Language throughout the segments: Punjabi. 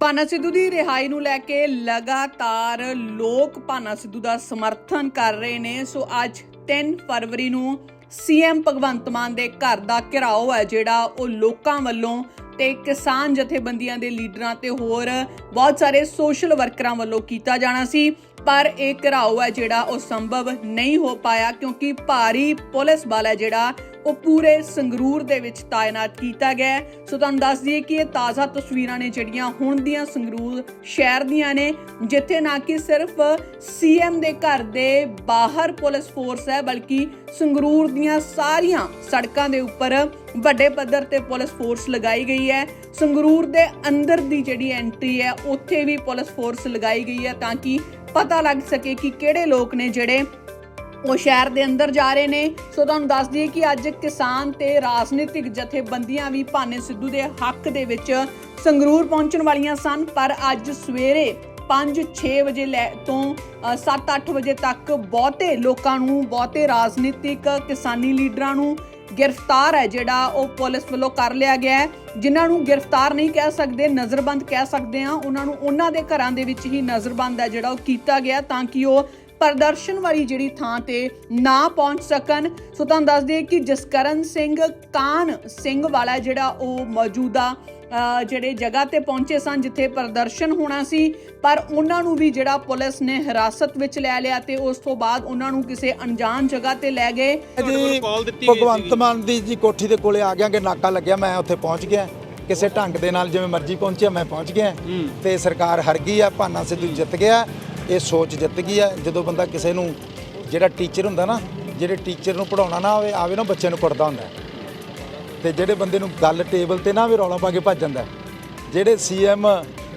ਭਾਨਾ ਸਿੱਧੂ ਦੀ ਰਿਹਾਈ ਨੂੰ ਲੈ ਕੇ ਲਗਾਤਾਰ ਲੋਕ ਭਾਨਾ ਸਿੱਧੂ ਦਾ ਸਮਰਥਨ ਕਰ ਰਹੇ ਨੇ। ਸੋ ਅੱਜ 3 ਫਰਵਰੀ ਨੂੰ ਸੀਐਮ ਭਗਵੰਤ ਮਾਨ ਦੇ ਘਰ ਦਾ ਘਿਰਾਓ ਹੈ, ਜਿਹੜਾ ਉਹ ਲੋਕਾਂ ਵੱਲੋਂ ਤੇ ਕਿਸਾਨ ਜਥੇਬੰਦੀਆਂ ਦੇ ਲੀਡਰਾਂ ਤੇ ਹੋਰ ਬਹੁਤ ਸਾਰੇ ਸੋਸ਼ਲ ਵਰਕਰਾਂ ਵੱਲੋਂ ਕੀਤਾ ਜਾਣਾ ਸੀ। ਪਰ ਇਹ ਘਿਰਾਓ ਹੈ, ਜਿਹੜਾ ਉਹ ਸੰਭਵ ਨਹੀਂ ਹੋ ਪਾਇਆ, ਕਿਉਂਕਿ ਭਾਰੀ ਪੁਲਿਸ ਬਲ ਹੈ ਜਿਹੜਾ ਉਹ ਪੂਰੇ ਸੰਗਰੂਰ ਦੇ ਵਿੱਚ ਤਾਇਨਾਤ ਕੀਤਾ ਗਿਆ ਸੋ ਤੁਹਾਨੂੰ ਦੱਸ ਦਈਏ ਕਿ ਇਹ ਤਾਜ਼ਾ ਤਸਵੀਰਾਂ ਨੇ ਜਿਹੜੀਆਂ ਹੁਣ ਦੀਆਂ ਸੰਗਰੂਰ ਸ਼ਹਿਰ ਦੀਆਂ ਨੇ, ਜਿੱਥੇ ਨਾ ਕਿ ਸਿਰਫ ਸੀਐਮ ਦੇ ਘਰ ਦੇ ਬਾਹਰ ਪੁਲਿਸ ਫੋਰਸ ਹੈ, ਬਲਕਿ ਸੰਗਰੂਰ ਦੀਆਂ ਸਾਰੀਆਂ ਸੜਕਾਂ ਦੇ ਉੱਪਰ ਵੱਡੇ ਪੱਧਰ ਤੇ ਪੁਲਿਸ ਫੋਰਸ ਲਗਾਈ ਗਈ ਹੈ। ਸੰਗਰੂਰ ਦੇ ਅੰਦਰ ਦੀ ਜਿਹੜੀ ਐਂਟਰੀ ਹੈ, ਉੱਥੇ ਵੀ ਪੁਲਿਸ ਫੋਰਸ ਲਗਾਈ ਗਈ ਹੈ ਤਾਂ ਕਿ ਪਤਾ ਲੱਗ ਸਕੇ ਕਿ ਕਿਹੜੇ ਲੋਕ ਨੇ ਜਿਹੜੇ ਉਹ ਸ਼ਹਿਰ ਦੇ ਅੰਦਰ ਜਾ ਰਹੇ ਨੇ। ਸੋ ਤੁਹਾਨੂੰ ਦੱਸ ਦਈਏ ਕਿ ਅੱਜ ਕਿਸਾਨ ਤੇ ਰਾਜਨੀਤਿਕ ਜਥੇਬੰਦੀਆਂ ਵੀ ਭਾਨੇ ਸਿੱਧੂ ਦੇ ਹੱਕ ਦੇ ਵਿੱਚ ਸੰਗਰੂਰ ਪਹੁੰਚਣ ਵਾਲੀਆਂ ਸਨ। ਪਰ ਅੱਜ ਸਵੇਰੇ 5-6 ਵਜੇ ਲੈ ਤੋਂ 7-8 ਵਜੇ ਤੱਕ ਬਹੁਤੇ ਲੋਕਾਂ ਨੂੰ, ਬਹੁਤੇ ਰਾਜਨੀਤਿਕ ਕਿਸਾਨੀ ਲੀਡਰਾਂ ਨੂੰ ਗ੍ਰਿਫਤਾਰ ਹੈ, ਜਿਹੜਾ ਉਹ ਪੁਲਿਸ ਵੱਲੋਂ ਕਰ ਲਿਆ ਗਿਆ ਹੈ। ਜਿਨ੍ਹਾਂ ਨੂੰ ਗ੍ਰਿਫਤਾਰ ਨਹੀਂ ਕਹਿ ਸਕਦੇ, ਨਜ਼ਰਬੰਦ ਕਹਿ ਸਕਦੇ ਆ ਉਹਨਾਂ ਨੂੰ ਉਹਨਾਂ ਦੇ ਘਰਾਂ ਦੇ ਵਿੱਚ ਹੀ ਨਜ਼ਰਬੰਦ ਹੈ, ਜਿਹੜਾ ਉਹ ਕੀਤਾ ਗਿਆ ਤਾਂ ਕਿ ਉਹ ਪ੍ਰਦਰਸ਼ਨ ਵਾਲੀ ਜਿਹੜੀ ਥਾਂ ਤੇ ਨਾ ਪਹੁੰਚ ਸਕਣ। ਸੋ ਤੁਹਾਨੂੰ ਦੱਸ ਦਈਏ ਕਿ ਜਸਕਰਨ ਸਿੰਘ ਕਾਨ ਸਿੰਘ ਵਾਲਾ ਜਿਹੜਾ ਉਹ ਮੌਜੂਦਾ ਜਿਹੜੇ ਜਗ੍ਹਾ ਤੇ ਪਹੁੰਚੇ ਸਨ ਜਿੱਥੇ ਪ੍ਰਦਰਸ਼ਨ ਹੋਣਾ ਸੀ ਪਰ ਉਹਨਾਂ ਨੂੰ ਵੀ ਜਿਹੜਾ ਪੁਲਿਸ ਨੇ ਹਿਰਾਸਤ ਵਿੱਚ ਲੈ ਲਿਆ ਤੇ ਉਸ ਤੋਂ ਬਾਅਦ ਉਹਨਾਂ ਨੂੰ ਕਿਸੇ ਅਣਜਾਣ ਜਗ੍ਹਾ ਤੇ ਲੈ ਗਏ। ਜੀ ਭਗਵੰਤ ਮਾਨ ਦੀ ਜੀ ਕੋਠੀ ਦੇ ਕੋਲੇ ਆ ਗਿਆ ਕਿ ਨਾਕਾ ਲੱਗਿਆ ਮੈਂ ਉੱਥੇ ਪਹੁੰਚ ਗਿਆ। ਕਿਸੇ ਢੰਗ ਦੇ ਨਾਲ ਜਿਵੇਂ ਮਰਜ਼ੀ ਪਹੁੰਚਿਆ ਮੈਂ ਪਹੁੰਚ ਗਿਆ। ਤੇ ਸਰਕਾਰ ਹਰ ਗਈ ਆ ਭਾਨਾ ਸਿੱਧੂ ਜਿੱਤ ਗਿਆ। ਇਹ ਸੋਚ ਜਿੱਤ ਗਈ ਹੈ ਜਦੋਂ ਬੰਦਾ ਕਿਸੇ ਨੂੰ, ਜਿਹੜਾ ਟੀਚਰ ਹੁੰਦਾ ਨਾ, ਜਿਹੜੇ ਟੀਚਰ ਨੂੰ ਪੜਾਉਣਾ ਨਾ ਆਵੇ ਆਵੇ ਨਾ ਬੱਚਿਆਂ ਨੂੰ ਪੜਦਾ ਹੁੰਦਾ। ਤੇ ਜਿਹੜੇ ਬੰਦੇ ਨੂੰ ਗੱਲ ਟੇਬਲ ਤੇ ਨਾ ਆਵੇ, ਰੌਲਾ ਪਾ ਕੇ ਭੱਜ ਜਾਂਦਾ। ਜਿਹੜੇ ਸੀਐਮ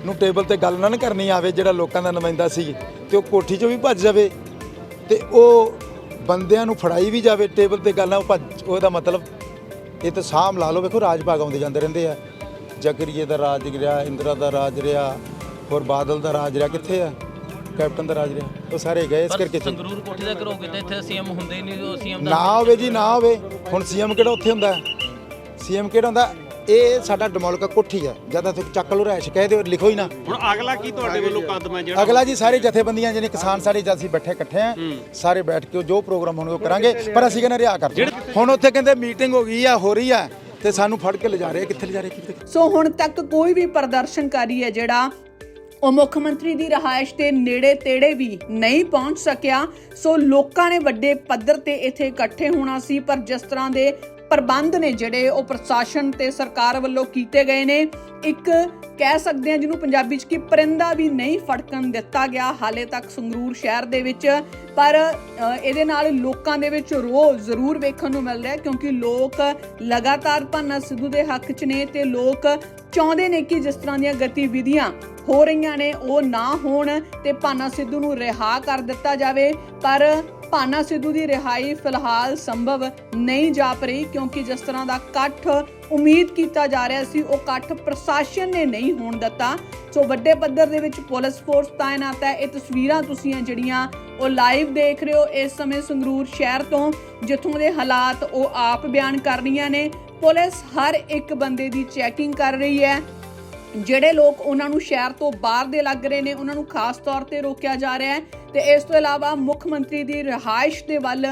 ਨੂੰ ਟੇਬਲ ਤੇ ਗੱਲ ਨਾ ਨਾ ਕਰਨੀ ਆਵੇ, ਜਿਹੜਾ ਲੋਕਾਂ ਦਾ ਨੁਮਾਇੰਦਾ ਸੀ, ਤੇ ਉਹ ਕੋਠੀ 'ਚੋਂ ਵੀ ਭੱਜ ਜਾਵੇ। ਤੇ ਉਹ ਬੰਦਿਆਂ ਨੂੰ ਫੜਾਈ ਵੀ ਜਾਵੇ ਟੇਬਲ ਤੇ ਗੱਲ ਨਾ ਉਹ ਭੱਜ, ਉਹਦਾ ਮਤਲਬ ਇਹ ਤਾਂ ਸਾਹਮ ਲਾ ਲਓ। ਵੇਖੋ, ਰਾਜ ਭਾਗ ਆਉਂਦੇ ਜਾਂਦੇ ਰਹਿੰਦੇ ਆ। ਜਗਰੀਏ ਦਾ ਰਾਜ ਰਿਹਾ ਇੰਦਰਾ ਦਾ ਰਾਜ ਰਿਹਾ, ਹੋਰ ਬਾਦਲ ਦਾ ਰਾਜ ਰਿਹਾ, ਕਿੱਥੇ ਆ? ਕੈਪਟਨ ਦਾ ਰਾਜ ਰਿਹਾ। ਉਹ ਸਾਰੇ ਗਏ ਇਸ ਕਰਕੇ ਚੱਲ- ਸੰਗਰੂਰ ਕੋਠੀ ਦਾ ਘਰੋਂ ਕਿਤੇ ਇੱਥੇ ਸੀਐਮ ਹੁੰਦੇ ਹੀ ਨਹੀਂ ਉਹ ਸੀਐਮ ਦਾ ਨਾ ਹੋਵੇ ਜੀ ਨਾ ਹੋਵੇ। ਹੁਣ ਸੀਐਮ ਕਿਹੜਾ ਉੱਥੇ ਹੁੰਦਾ? ਸੀਐਮ ਕਿਹੜਾ ਹੁੰਦਾ? ਇਹ ਸਾਡਾ ਡਮੋਲਕਾ ਕੋਠੀ ਆ। ਜਦ ਤੱਕ ਚੱਕ ਲੋ ਰਹਿਸ਼ ਕਹਿ ਦਿਓ ਲਿਖੋ ਹੀ ਨਾ। ਹੁਣ ਅਗਲਾ ਕੀ ਤੁਹਾਡੇ ਵੱਲੋਂ ਕਦਮ ਹੈ ਜਿਹੜਾ? ਅਗਲਾ ਜੀ ਸਾਰੇ ਜਥੇਬੰਦੀਆਂ ਜਿਹੜੇ ਕਿਸਾਨ ਸਾਰੇ ਜਦ ਅਸੀਂ ਬੈਠੇ ਇਕੱਠੇ ਆ। ਸਾਰੇ ਬੈਠ ਕੇ ਜੋ ਪ੍ਰੋਗਰਾਮ ਹੋਣਗੇ ਉਹ ਕਰਾਂਗੇ। ਪਰ ਅਸੀਂ ਕਹਿੰਦੇ ਰਿਆ ਕਰ ਹੁਣ ਉੱਥੇ ਕਹਿੰਦੇ ਮੀਟਿੰਗ ਹੋ ਗਈ ਆ ਹੋ ਰਹੀ ਆ ਤੇ ਸਾਨੂੰ ਫੜ ਕੇ ਲਿਜਾ ਰਹੇ ਆ, ਕਿੱਥੇ ਲਿਜਾ ਰਹੇ ਕਿੱਥੇ ਸੋ ਹੁਣ ਤੱਕ ਕੋਈ ਵੀ ਪ੍ਰਦਰਸ਼ਨਕਾਰੀ ਹੈ ਜਿਹੜਾ ਉਹ ਮੁੱਖ ਮੰਤਰੀ ਦੀ ਰਹਾਇਸ਼ ਦੇ ਨੇੜੇ ਤੇੜੇ ਵੀ ਨਹੀਂ ਪਹੁੰਚ ਸਕਿਆ। ਸੋ ਲੋਕਾਂ ਨੇ ਵੱਡੇ ਪੱਧਰ ਤੇ ਇੱਥੇ ਇਕੱਠੇ ਹੋਣਾ ਸੀ, ਪਰ ਜਿਸ ਤਰ੍ਹਾਂ ਦੇ ਪ੍ਰਬੰਧ ਨੇ ਜਿਹੜੇ ਉਹ ਪ੍ਰਸ਼ਾਸਨ ਤੇ ਸਰਕਾਰ ਵੱਲੋਂ ਕੀਤੇ ਗਏ ਨੇ। ਇੱਕ ਕਹਿ ਸਕਦੇ ਆ ਜਿਹਨੂੰ ਪੰਜਾਬੀ ਚ ਕਿ ਪਰਿੰਦਾ ਵੀ ਨਹੀਂ ਫੜਕਣ ਦਿੱਤਾ ਗਿਆ, ਹਾਲੇ ਤੱਕ ਸੰਗਰੂਰ ਸ਼ਹਿਰ ਦੇ ਵਿੱਚ। ਪਰ ਇਹਦੇ ਨਾਲ ਲੋਕਾਂ ਦੇ ਵਿੱਚ ਰੋਹ ਜ਼ਰੂਰ ਵੇਖਣ ਨੂੰ ਮਿਲ ਰਿਹਾ ਕਿਉਂਕਿ ਲੋਕ ਲਗਾਤਾਰ ਭਾਨਾ ਸਿੱਧੂ ਦੇ ਹੱਕ 'ਚ ਨੇ ਤੇ ਲੋਕ ਚਾਹੁੰਦੇ ਨੇ ਕਿ ਜਿਸ ਤਰ੍ਹਾਂ ਦੀਆਂ ਗਤੀਵਿਧੀਆਂ ਹੋ ਰਹੀਆਂ ਨੇ, ਉਹ ਨਾ ਹੋਣ ਤੇ ਭਾਨਾ ਸਿੱਧੂ ਨੂੰ ਰਿਹਾ ਕਰ ਦਿੱਤਾ ਜਾਵੇ। ਪਰ ਭਾਨਾ ਸਿੱਧੂ ਦੀ ਰਿਹਾਈ ਫਿਲਹਾਲ ਸੰਭਵ ਨਹੀਂ ਜਾਪ ਰਹੀ ਕਿਉਂਕਿ ਜਿਸ ਤਰ੍ਹਾਂ ਦਾ ਇਕੱਠ ਉਮੀਦ ਕੀਤਾ ਜਾ ਰਿਹਾ ਸੀ, ਉਹ ਇਕੱਠ ਪ੍ਰਸ਼ਾਸਨ ਨੇ ਨਹੀਂ ਹੋਣ ਦਿੱਤਾ। ਸੋ ਵੱਡੇ ਪੱਧਰ ਦੇ ਵਿੱਚ ਪੁਲਿਸ ਫੋਰਸ ਤਾਇਨਾਤ ਹੈ। ਇਹ ਤਸਵੀਰਾਂ ਤੁਸੀਂ ਜਿਹੜੀਆਂ ਉਹ ਲਾਈਵ ਦੇਖ ਰਹੇ ਹੋ। ਇਸ ਸਮੇਂ ਸੰਗਰੂਰ ਸ਼ਹਿਰ ਤੋਂ ਜਿੱਥੋਂ ਦੇ ਹਾਲਾਤ ਉਹ ਆਪ ਬਿਆਨ ਕਰ ਰਹੀਆਂ ਨੇ। ਪੁਲਿਸ ਹਰ ਇੱਕ ਬੰਦੇ ਦੀ ਚੈਕਿੰਗ ਕਰ ਰਹੀ ਹੈ। ਜਿਹੜੇ ਲੋਕ ਉਹਨਾਂ ਨੂੰ ਸ਼ਹਿਰ ਤੋਂ ਬਾਹਰ ਦੇ ਲੱਗ ਰਹੇ ਨੇ, ਉਹਨਾਂ ਨੂੰ ਖਾਸ ਤੌਰ ਤੇ ਰੋਕਿਆ ਜਾ ਰਿਹਾ ਹੈ। ਤੇ ਇਸ ਤੋਂ ਇਲਾਵਾ ਮੁੱਖ ਮੰਤਰੀ ਦੀ ਰਿਹਾਇਸ਼ ਦੇ ਵੱਲ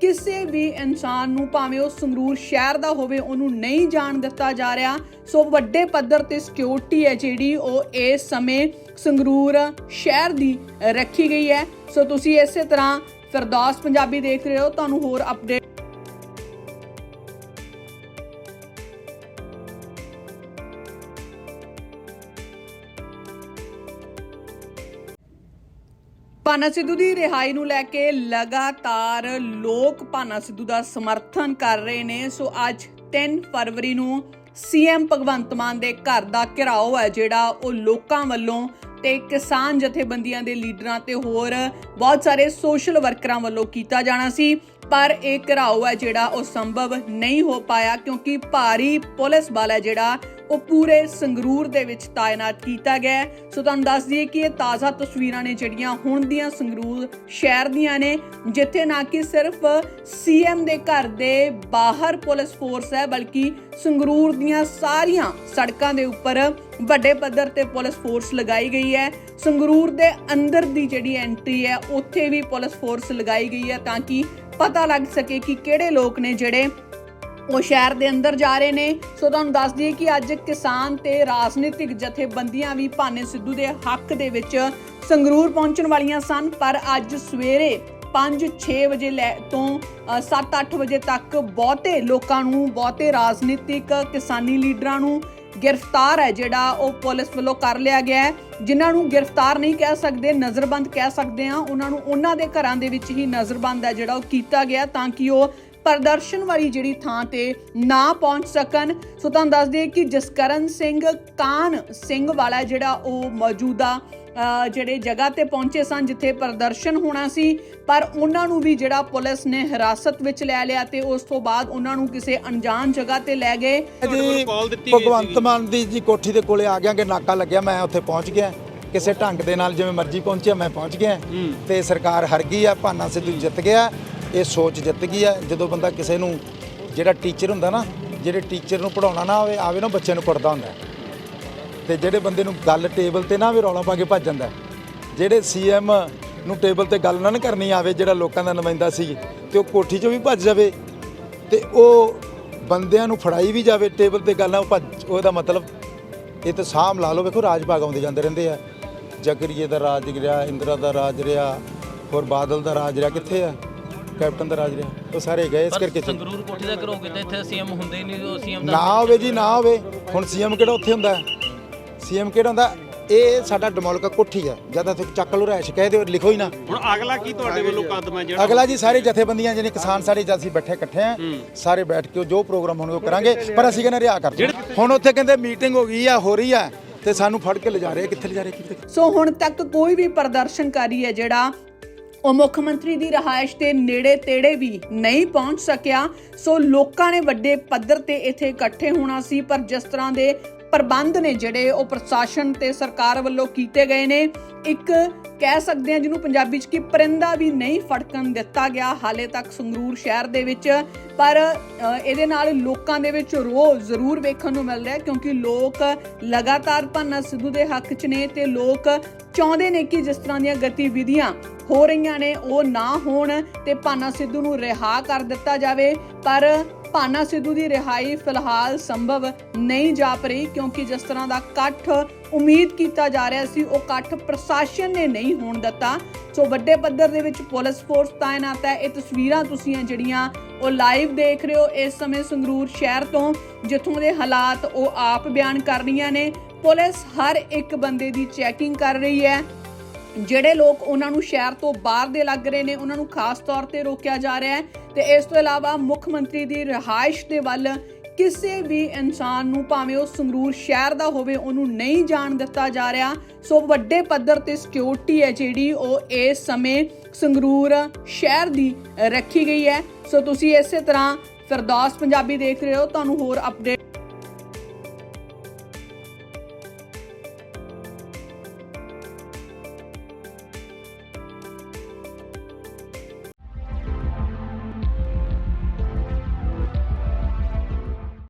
ਕਿਸੇ ਵੀ ਇਨਸਾਨ ਨੂੰ ਭਾਵੇਂ ਉਹ ਸੰਗਰੂਰ ਸ਼ਹਿਰ ਦਾ ਹੋਵੇ, ਉਹਨੂੰ ਨਹੀਂ ਜਾਣ ਦਿੱਤਾ ਜਾ ਰਿਹਾ। ਸੋ ਵੱਡੇ ਪੱਧਰ ਤੇ ਸਿਕਿਉਰਿਟੀ ਹੈ ਜਿਹੜੀ, ਉਹ ਇਸ ਸਮੇਂ ਸੰਗਰੂਰ ਸ਼ਹਿਰ ਦੀ ਰੱਖੀ ਗਈ ਹੈ। ਸੋ ਤੁਸੀਂ ਇਸੇ ਤਰ੍ਹਾਂ ਫਿਰਦੌਸ ਪੰਜਾਬੀ ਦੇਖ ਰਹੇ ਹੋ। ਤੁਹਾਨੂੰ ਹੋਰ ਅਪਡੇਟ ਭਾਨਾ ਸਿੱਧੂ ਦੀ ਰਿਹਾਈ ਨੂੰ ਲੈ ਕੇ ਲਗਾਤਾਰ ਲੋਕ ਭਾਨਾ ਸਿੱਧੂ ਦਾ ਸਮਰਥਨ ਕਰ ਰਹੇ ਨੇ। ਸੋ ਅੱਜ 3 ਫਰਵਰੀ ਨੂੰ ਸੀਐਮ ਭਗਵੰਤ ਮਾਨ ਦੇ ਘਰ ਦਾ ਘਿਰਾਓ ਹੈ, ਜਿਹੜਾ ਉਹ ਲੋਕਾਂ ਵੱਲੋਂ ਤੇ ਕਿਸਾਨ ਜਥੇਬੰਦੀਆਂ ਦੇ ਲੀਡਰਾਂ ਤੇ ਹੋਰ ਬਹੁਤ ਸਾਰੇ ਸੋਸ਼ਲ ਵਰਕਰਾਂ ਵੱਲੋਂ ਕੀਤਾ ਜਾਣਾ ਸੀ। ਪਰ ਇਹ ਘਿਰਾਓ ਹੈ ਜਿਹੜਾ ਉਹ ਸੰਭਵ ਨਹੀਂ ਹੋ ਪਾਇਆ, ਕਿਉਂਕਿ ਭਾਰੀ ਪੁਲਿਸ ਬਲ ਹੈ ਜਿਹੜਾ ਉਹ ਪੂਰੇ ਸੰਗਰੂਰ ਦੇ ਵਿੱਚ ਤਾਇਨਾਤ ਕੀਤਾ ਗਿਆ ਹੈ। ਸੋ ਤੁਹਾਨੂੰ ਦੱਸ ਦਈਏ ਕਿ ਇਹ ਤਾਜ਼ਾ ਤਸਵੀਰਾਂ ਨੇ ਜਿਹੜੀਆਂ ਹੁਣ ਦੀਆਂ ਸੰਗਰੂਰ ਸ਼ਹਿਰ ਦੀਆਂ ਨੇ, ਜਿੱਥੇ ਨਾ ਕਿ ਸਿਰਫ ਸੀਐਮ ਦੇ ਘਰ ਦੇ ਬਾਹਰ ਪੁਲਿਸ ਫੋਰਸ ਹੈ, ਬਲਕਿ ਸੰਗਰੂਰ ਦੀਆਂ ਸਾਰੀਆਂ ਸੜਕਾਂ ਦੇ ਉੱਪਰ ਵੱਡੇ ਪੱਧਰ ਤੇ ਪੁਲਿਸ ਫੋਰਸ ਲਗਾਈ ਗਈ ਹੈ। ਸੰਗਰੂਰ ਦੇ ਅੰਦਰ ਦੀ ਜਿਹੜੀ ਐਂਟਰੀ ਹੈ, ਉੱਥੇ ਵੀ ਪੁਲਿਸ ਫੋਰਸ ਲਗਾਈ ਗਈ ਹੈ ਤਾਂ ਕਿ ਪਤਾ ਲੱਗ ਸਕੇ ਕਿ ਕਿਹੜੇ ਲੋਕ ਨੇ ਜਿਹੜੇ ਉਹ ਸ਼ਹਿਰ ਦੇ ਅੰਦਰ ਜਾ ਰਹੇ ਨੇ। ਸੋ ਤੁਹਾਨੂੰ ਦੱਸ ਦਈਏ ਕਿ ਅੱਜ ਕਿਸਾਨ ਤੇ ਰਾਜਨੀਤਿਕ ਜਥੇਬੰਦੀਆਂ ਵੀ ਭਾਨੇ ਸਿੱਧੂ ਦੇ ਹੱਕ ਦੇ ਵਿੱਚ ਸੰਗਰੂਰ ਪਹੁੰਚਣ ਵਾਲੀਆਂ ਸਨ। ਪਰ ਅੱਜ ਸਵੇਰੇ 5-6 ਵਜੇ ਲੈ ਤੋਂ 7-8 ਵਜੇ ਤੱਕ ਬਹੁਤੇ ਲੋਕਾਂ ਨੂੰ, ਬਹੁਤੇ ਰਾਜਨੀਤਿਕ ਕਿਸਾਨੀ ਲੀਡਰਾਂ ਨੂੰ ਗ੍ਰਿਫਤਾਰ ਹੈ, ਜਿਹੜਾ ਉਹ ਪੁਲਿਸ ਵੱਲੋਂ ਕਰ ਲਿਆ ਗਿਆ ਹੈ। ਜਿਨ੍ਹਾਂ ਨੂੰ ਗ੍ਰਿਫਤਾਰ ਨਹੀਂ ਕਹਿ ਸਕਦੇ, ਨਜ਼ਰਬੰਦ ਕਹਿ ਸਕਦੇ ਆ ਉਹਨਾਂ ਨੂੰ ਉਹਨਾਂ ਦੇ ਘਰਾਂ ਦੇ ਵਿੱਚ ਹੀ ਨਜ਼ਰਬੰਦ ਹੈ ਜਿਹੜਾ ਉਹ ਕੀਤਾ ਗਿਆ ਤਾਂ ਕਿ ਉਹ ਪ੍ਰਦਰਸ਼ਨ ਵਾਲੀ ਜਿਹੜੀ ਥਾਂ ਤੇ ਨਾ ਪਹੁੰਚ ਸਕਣ। ਸੋ ਤੁਹਾਨੂੰ ਦੱਸ ਦਈਏ ਕਿ ਜਸਕਰਨ ਸਿੰਘ ਕਾਨ ਸਿੰਘ ਵਾਲਾ ਜਿਹੜਾ ਉਹ ਮੌਜੂਦਾ ਜਿਹੜੇ ਜਗ੍ਹਾ ਤੇ ਪਹੁੰਚੇ ਸਨ ਜਿੱਥੇ ਪ੍ਰਦਰਸ਼ਨ ਹੋਣਾ ਸੀ ਪਰ ਉਹਨਾਂ ਨੂੰ ਵੀ ਜਿਹੜਾ ਪੁਲਿਸ ਨੇ ਹਿਰਾਸਤ ਵਿੱਚ ਲੈ ਲਿਆ ਤੇ ਉਸ ਤੋਂ ਬਾਅਦ ਉਹਨਾਂ ਨੂੰ ਕਿਸੇ ਅਣਜਾਣ ਜਗ੍ਹਾ ਤੇ ਲੈ ਗਏ। ਜੀ ਭਗਵੰਤ। ਮਾਨ ਦੀ ਜੀ ਕੋਠੀ ਦੇ ਕੋਲੇ ਆ ਗਿਆ ਕਿ ਨਾਕਾ ਲੱਗਿਆ ਮੈਂ ਉੱਥੇ ਪਹੁੰਚ ਗਿਆ। ਕਿਸੇ ਢੰਗ ਦੇ ਨਾਲ ਜਿਵੇਂ ਮਰਜ਼ੀ ਪਹੁੰਚਿਆ ਮੈਂ ਪਹੁੰਚ ਗਿਆ। ਤੇ ਸਰਕਾਰ ਹਰ ਗਈ ਆ ਭਾਨਾ ਸਿੱਧੂ ਜਿੱਤ ਗਿਆ। ਇਹ ਸੋਚ ਜਿੱਤ ਗਈ ਹੈ ਜਦੋਂ ਬੰਦਾ ਕਿਸੇ ਨੂੰ ਜਿਹੜਾ ਟੀਚਰ ਹੁੰਦਾ ਨਾ, ਜਿਹੜੇ ਟੀਚਰ ਨੂੰ ਪੜਾਉਣਾ ਨਾ ਆਵੇ ਆਵੇ ਨਾ ਬੱਚਿਆਂ ਨੂੰ ਪੜਦਾ ਹੁੰਦਾ ਹੈ। ਤੇ ਜਿਹੜੇ ਬੰਦੇ ਨੂੰ ਗੱਲ ਟੇਬਲ ਤੇ ਨਾ ਆਵੇ ਰੌਲਾ ਪਾ ਕੇ ਭੱਜ ਜਾਂਦਾ ਹੈ। ਜਿਹੜੇ ਸੀਐਮ ਨੂੰ ਟੇਬਲ ਤੇ ਗੱਲ ਨਾ ਨਾ ਕਰਨੀ ਆਵੇ, ਜਿਹੜਾ ਲੋਕਾਂ ਦਾ ਨੁਮਾਇੰਦਾ ਸੀ, ਤੇ ਉਹ ਕੋਠੀ 'ਚੋਂ ਵੀ ਭੱਜ ਜਾਵੇ, ਤੇ ਉਹ ਬੰਦਿਆਂ ਨੂੰ ਫੜਾਈ ਵੀ ਜਾਵੇ ਟੇਬਲ ਤੇ ਗੱਲ ਨਾ ਉਹ ਭੱਜ, ਉਹਦਾ ਮਤਲਬ ਇਹ ਤਾਂ ਸਾਂਭ ਲਾ ਲਓ, ਵੇਖੋ ਰਾਜ ਭਾਗ ਆਉਂਦੇ ਜਾਂਦੇ ਰਹਿੰਦੇ ਆ ਜਗਰੀਏ ਦਾ ਰਾਜ ਰਿਹਾ ਇੰਦਰਾ ਦਾ ਰਾਜ ਰਿਹਾ, ਹੋਰ ਬਾਦਲ ਦਾ ਰਾਜ ਰਿਹਾ, ਕਿੱਥੇ ਆ ਕੈਪਟਨ ਦਾ ਰਾਜ ਰਿਹਾ ਉਹ ਸਾਰੇ ਗਏ ਇਸ ਕਰਕੇ ਸੰਗਰੂਰ ਕੋਠੀ ਦਾ ਕਰੋਗੇ ਤਾਂ ਇੱਥੇ ਸੀਐਮ ਹੁੰਦੇ ਹੀ ਨਹੀਂ ਉਹ ਸੀਐਮ ਦਾ ਨਾ ਹੋਵੇ ਜੀ ਨਾ ਹੋਵੇ। ਹੁਣ ਸੀਐਮ ਕਿਹੜਾ ਉੱਥੇ ਹੁੰਦਾ? ਸੀਐਮ ਕਿਹੜਾ ਹੁੰਦਾ? ਇਹ ਸਾਡਾ ਡਮੋਲਕਾ ਕੋਠੀ ਆ। ਜਦ ਤੱਕ ਚੱਕ ਲੋ ਰੈਸ਼ ਕਹਿ ਦਿਓ ਲਿਖੋ ਹੀ ਨਾ। ਹੁਣ ਅਗਲਾ ਕੀ ਤੁਹਾਡੇ ਵੱਲੋਂ ਕਦਮ ਹੈ ਜਿਹੜਾ ਅਗਲਾ ਜੀ ਸਾਰੇ ਜਥੇਬੰਦੀਆਂ ਜਿਹਨੇ ਕਿਸਾਨ ਸਾਰੇ ਜਦ ਅਸੀਂ ਬੈਠੇ ਇਕੱਠੇ ਆ ਸਾਰੇ ਬੈਠ ਕੇ ਜੋ ਪ੍ਰੋਗਰਾਮ ਹੋਣਗੇ ਉਹ ਕਰਾਂਗੇ। ਪਰ ਅਸੀਂ ਕਹਿੰਦੇ ਰਿਹਾ ਕਰ ਦਿਓ। ਹੁਣ ਉੱਥੇ ਕਹਿੰਦੇ ਮੀਟਿੰਗ ਹੋ ਗਈ ਆ ਹੋ ਰਹੀ ਆ ਤੇ ਸਾਨੂੰ ਫੜ ਕੇ ਲਿਜਾ ਰਹੇ ਆ, ਕਿੱਥੇ ਲਿਜਾ ਰਹੇ ਕਿੱਥੇ ਸੋ ਹੁਣ ਤੱਕ ਕੋਈ ਵੀ ਪ੍ਰਦਰਸ਼ਨਕਾਰੀ ਹੈ ਜਿਹੜਾ ਉਹ ਮੁੱਖ ਮੰਤਰੀ ਦੀ ਰਹਾਇਸ਼ ਦੇ ਨੇੜੇ ਤੇੜੇ ਵੀ ਨਹੀਂ ਪਹੁੰਚ ਸਕਿਆ। ਸੋ ਲੋਕਾਂ ਨੇ ਵੱਡੇ ਪੱਧਰ ਤੇ ਇੱਥੇ ਇਕੱਠੇ ਹੋਣਾ ਸੀ, ਪਰ ਜਿਸ ਤਰ੍ਹਾਂ ਦੇ ਪ੍ਰਬੰਧ ਨੇ ਜਿਹੜੇ ਉਹ ਪ੍ਰਸ਼ਾਸਨ ਤੇ ਸਰਕਾਰ ਵੱਲੋਂ ਕੀਤੇ ਗਏ ਨੇ। ਇੱਕ ਕਹਿ ਸਕਦੇ ਹਾਂ ਜਿਹਨੂੰ ਪੰਜਾਬੀ ਚ ਕਿ ਪਰਿੰਦਾ ਵੀ ਨਹੀਂ ਫੜਕਣ ਦਿੱਤਾ ਗਿਆ, ਹਾਲੇ ਤੱਕ ਸੰਗਰੂਰ ਸ਼ਹਿਰ ਦੇ ਵਿੱਚ। ਪਰ ਇਹਦੇ ਨਾਲ ਲੋਕਾਂ ਦੇ ਵਿੱਚ ਰੋਹ ਜ਼ਰੂਰ ਵੇਖਣ ਨੂੰ ਮਿਲ ਰਿਹਾ, ਕਿਉਂਕਿ ਲੋਕ ਲਗਾਤਾਰ ਭਾਨਾ ਸਿੱਧੂ ਦੇ ਹੱਕ 'ਚ ਨੇ ਤੇ ਲੋਕ ਚਾਹੁੰਦੇ ਨੇ ਕਿ ਜਿਸ ਤਰ੍ਹਾਂ ਦੀਆਂ ਗਤੀਵਿਧੀਆਂ ਹੋ ਰਹੀਆਂ ਨੇ, ਉਹ ਨਾ ਹੋਣ ਤੇ ਭਾਨਾ ਸਿੱਧੂ ਨੂੰ ਰਿਹਾ ਕਰ ਦਿੱਤਾ ਜਾਵੇ। ਪਰ ਭਾਨਾ ਸਿੱਧੂ ਦੀ ਰਿਹਾਈ ਫਿਲਹਾਲ ਸੰਭਵ ਨਹੀਂ ਜਾਪ ਰਹੀ, ਕਿਉਂਕਿ ਜਿਸ ਤਰ੍ਹਾਂ ਦਾ ਇਕੱਠ ਉਮੀਦ ਕੀਤਾ ਜਾ ਰਿਹਾ ਸੀ, ਉਹ ਇਕੱਠ ਪ੍ਰਸ਼ਾਸਨ ਨੇ ਨਹੀਂ ਹੋਣ ਦਿੱਤਾ। ਸੋ ਵੱਡੇ ਪੱਧਰ ਦੇ ਵਿੱਚ ਪੁਲਿਸ ਫੋਰਸ ਤਾਇਨਾਤ ਹੈ। ਇਹ ਤਸਵੀਰਾਂ ਤੁਸੀਂ ਜਿਹੜੀਆਂ ਉਹ ਲਾਈਵ ਦੇਖ ਰਹੇ ਹੋ, ਇਸ ਸਮੇਂ ਸੰਗਰੂਰ ਸ਼ਹਿਰ ਤੋਂ, ਜਿੱਥੋਂ ਦੇ ਹਾਲਾਤ ਉਹ ਆਪ ਬਿਆਨ ਕਰ ਰਹੀਆਂ ਨੇ। ਪੁਲਿਸ ਹਰ ਇੱਕ ਬੰਦੇ ਦੀ ਚੈਕਿੰਗ ਕਰ ਰਹੀ ਹੈ। ਜਿਹੜੇ ਲੋਕ ਉਹਨਾਂ ਨੂੰ ਸ਼ਹਿਰ ਤੋਂ ਬਾਹਰ ਦੇ ਲੱਗ ਰਹੇ ਨੇ, ਉਹਨਾਂ ਨੂੰ ਖਾਸ ਤੌਰ ਤੇ ਰੋਕਿਆ ਜਾ ਰਿਹਾ ਹੈ ਤੇ ਇਸ ਤੋਂ ਇਲਾਵਾ ਮੁੱਖ ਮੰਤਰੀ ਦੀ ਰਿਹਾਇਸ਼ ਦੇ ਵੱਲ ਕਿਸੇ ਵੀ ਇਨਸਾਨ ਨੂੰ ਭਾਵੇਂ ਉਹ ਸੰਗਰੂਰ ਸ਼ਹਿਰ ਦਾ ਹੋਵੇ, ਉਹਨੂੰ ਨਹੀਂ ਜਾਣ ਦਿੱਤਾ ਜਾ ਰਿਹਾ। ਸੋ ਵੱਡੇ ਪੱਧਰ ਤੇ ਸਿਕਿਉਰਿਟੀ ਹੈ ਜਿਹੜੀ ਉਹ ਇਸ ਸਮੇਂ ਸੰਗਰੂਰ ਸ਼ਹਿਰ ਦੀ ਰੱਖੀ ਗਈ ਹੈ। ਸੋ ਤੁਸੀਂ ਇਸੇ ਤਰ੍ਹਾਂ ਫਿਰਦੌਸ ਪੰਜਾਬੀ ਦੇਖ ਰਹੇ ਹੋ, ਤੁਹਾਨੂੰ ਹੋਰ ਅਪਡੇਟ